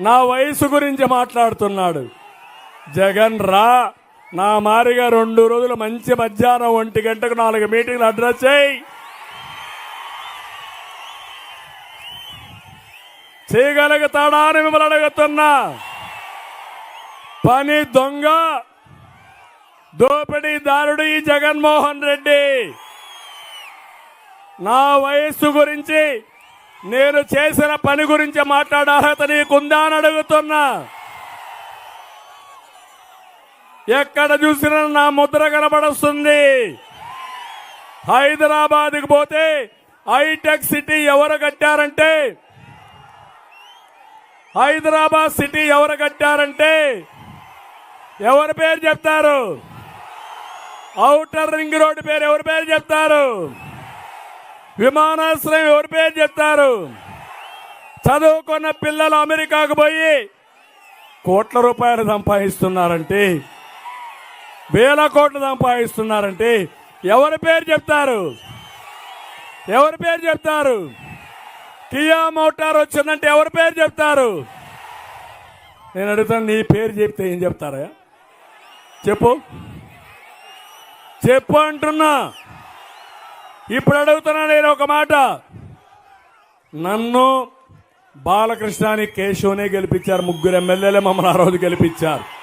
నా వయసు గురించి మాట్లాడుతున్నాడు. జగన్ రా నా మారిగా రెండు రోజులు మంచి మధ్యాహ్నం ఒంటి గంటకు నాలుగు మీటింగ్లు అడ్రస్ చేయి. చేయగలుగుతాడా అని మిమ్మల్ని అడుగుతున్నా. పని దొంగ దోపిడీదారుడు ఈ జగన్మోహన్ రెడ్డి. నా వయస్సు గురించి నేను చేసిన పని గురించి మాట్లాడే అర్హత నీకుందా అని అడుగుతున్నా. ఎక్కడ చూసినా నా ముద్ర కనబడుస్తుంది. హైదరాబాద్కి పోతే హైటెక్ సిటీ ఎవరు కట్టారంటే హైదరాబాద్ సిటీ ఎవరు కట్టారంటే ఎవరి పేరు చెప్తారు? ఔటర్ రింగ్ రోడ్డు పేరు ఎవరి పేరు చెప్తారు? విమానాశ్రయం ఎవరి పేరు చెప్తారు? చదువుకున్న పిల్లలు అమెరికాకు పోయి కోట్ల రూపాయలు సంపాదిస్తున్నారంటే వేల కోట్లు సంపాదిస్తున్నారంటే ఎవరి పేరు చెప్తారు? ఎవరి పేరు చెప్తారు? కియా మోటార్ వచ్చిందంటే ఎవరి పేరు చెప్తారు? నేను అడుగుతాను నీ పేరు చెప్తే ఏం చెప్తారా చెప్పు. చెప్పు అంటున్నా. ఇప్పుడు అడుగుతున్నా నేను ఒక మాట. నన్ను బాలకృష్ణాని కేశవనే గెలిపించారు ముగ్గురు ఎమ్మెల్యేలే మమ్మల్ని ఆ రోజు గెలిపించారు.